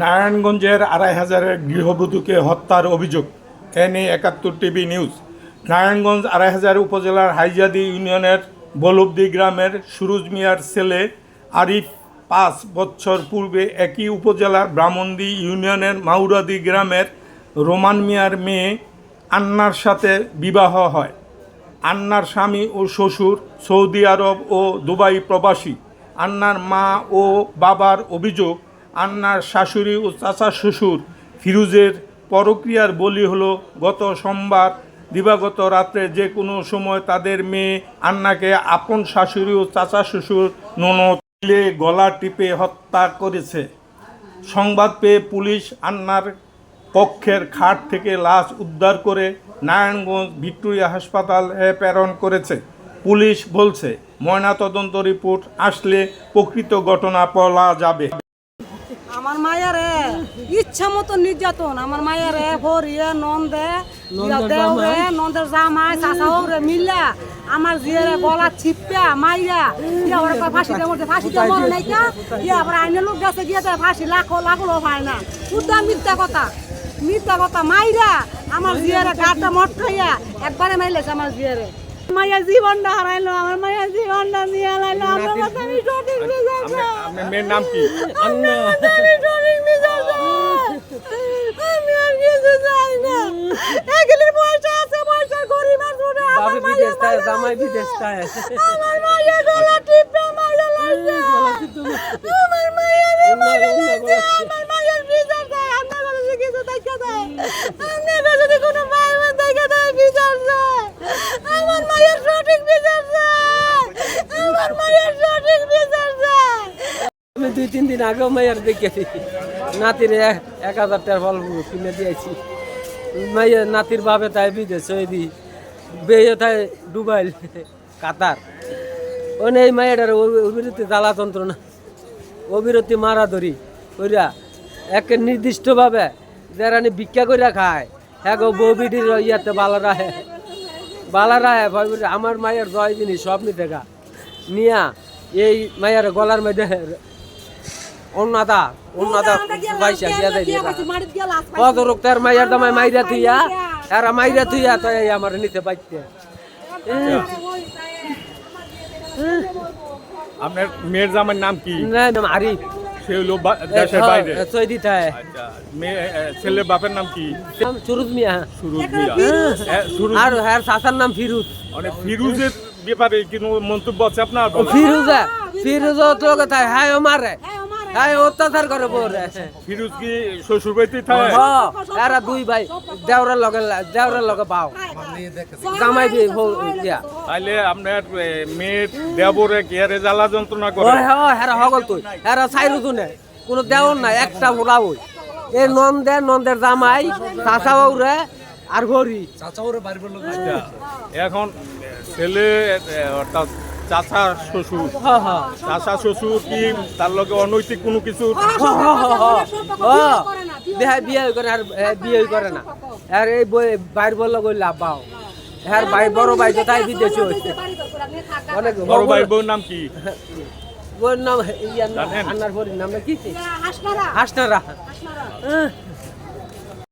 নারায়ণগঞ্জের আড়াই হাজারের গৃহবধূকে হত্যার অভিযোগ। এনে একাত্তর টিভি নিউজ। নারায়ণগঞ্জ আড়াই হাজার উপজেলার হাইজাদি ইউনিয়নের বলবদি গ্রামের সুরুজ মিয়ার ছেলে আরিফ পাঁচ বছর পূর্বে একই উপজেলার ব্রাহ্মণদি ইউনিয়নের মাউরাদি গ্রামের রোমান মিয়ার মেয়ে আন্নার সাথে বিবাহ হয়। আন্নার স্বামী ও শ্বশুর সৌদি আরব ও দুবাই প্রবাসী। আন্নার মা ও বাবার অভিযোগ আন্নার শাশুড়ি ও চাচা শ্বশুর ফিরুজের পরক্রিয়ার বলি হলো, গত সোমবার, দিবাগত রাত্রে যে কোনো সময় তাদের মেয়ে আন্নাকে আপন শাশুড়ি ও চাচা শ্বশুর ননদ মিলে গলা টিপে হত্যা করেছে। সংবাদ পেয়ে পুলিশ আন্নার পক্ষের খাট থেকে লাশ উদ্ধার করে নারায়ণগঞ্জ ভিক্টোরিয়া হাসপাতালে প্রেরণ করেছে। পুলিশ বলছে, ময়নাতদন্ত রিপোর্ট আসলে প্রকৃত ঘটনা বলা যাবে। আমার মায়েরে। ইচ্ছা মতো নির্যাতন আমার মায়েরে ভরিয়ে নন্দে দেওরে নন্দের জামাই চাচাও রে মিল্লা আমার জিয়েরে গলা ছিপা মাইয়া ইয়া ওরা ফাঁসিতে মরছে ফাঁসিতে মরে নাই কা ইয়া আবার আইনে লোক গেছে গিয়ে ফাঁসি লাখো লাখো হয় না। উদ্যা মিথ্যা কথা মিথ্যা কথা মাইরা আমার জিয়েরে গাটা মটকাইয়া একবারে মাইলেছে আমার জিয়েরে। মাইয়া জীবনটা হারাইলো আমার মাইয়া জীবনটা নিয়ে হারাইলো। আমার কথা আমি সঠিক আপনার মেয়ের নাম কি? আমি সঠিক রেজাল্ট আমি আর কিছু চাই না। এগুলির পয়সা আছে পয়সা গরিব আর ছোট। আমার তাই জামাই বিদেশ আমার মাইয়া গলা টিপে মাইয়া লাগছে। আমার মাইয়া রে মাইয়া লাগছে আমার মাইয়ার রেজাল্ট দেয় আপনার কাছে কিছু দেখা দেয় আপনার কাছে যদি কোনো মায়ের দেখা দেয় রেজাল্ট দেয় আমার মায়ের সঠিক রেজাল্ট দেয় আমার মায়ের সঠিক রেজাল্ট দেয় আমি দুই, তিন দিন আগেও মাইয়ার দেখেছি নাতির এক হাজার টাকার ফল কিনে দিয়েছি। মাইয়া নাতির বাবে তাই বিদেশ সৌদি বেয়ে তাই ডুবাইল কাতার। ওনে এই মাইয়াটার অবিরতি জ্বালা যন্ত্রণা অবিরতি মারা ধরি কইরা এক নির্দিষ্টভাবে যারা ভিক্ষা কইরা খায় হ্যাঁ গো বউ বিটির ইয়াতে বালারা বালারা হে ভয় করে আমার মায়ের জয় জিনিস সব নিতে গা। নিয়া এই মায়ের গলার মধ্যে অন্যদা অন্যদা পয়সা দিয়া দেয় কত রোগ তার মায়ের দামায় মাইরা থুইয়া এরা মাইরা থুইয়া তাই আমার নিতে পাইতে আপনার মেয়ের জামার নাম কি? না নাম আরিফ। সে হলো দেশের বাইরে। সৌদি তাই। আচ্ছা, ছেলের বাপের নাম কি? সুরুজ মিয়া সুরুজ মিয়া। এ, আর হ্যাঁ চাচার নাম ফিরুজ। মানে ফিরুজের ব্যাপারে কোনো মন্তব্য আছে আপনার? ফিরুজা ফিরুজ তো হাই মারে। হাই অত্যাচার করে বউরে ফিরুজ কি শ্বশুর বাড়িতে থাকে? হ্যাঁ এরা দুই ভাই দেওরের লগে দেওরের লগে পাও জামাই দিয়ে বউ দিয়া। তাইলে আপনার এ, মেয়ের দেবরে কেয়ারে জ্বালা যন্ত্রণা করে? হ্যাঁ হেরা হগল তুই। হেরা চাইরু তুনে কোনো দেওর নাই একটা ওরা ওই এই নন্দে নন্দের জামাই চাচা বউরে আর ঘড়ি আচ্ছা, এখন ছেলে এ, অর্থাৎ চাচা শ্বশুর। হ্যাঁ হ্যাঁ চাচা শ্বশুর কি তার লগে অনৈতিক কোনো কিছু দেহা বিয়ে করে আর বিয়ে করে না। আর এই বই বাইর বলল কই লাভ পাও হ্যাঁ ভাই বড় ভাই তাই বিদেশি অনেক বড় ভাই বউর নাম কি? নাম? আন্নার কি? হাসনারা। হাসনারা। হাসনারা।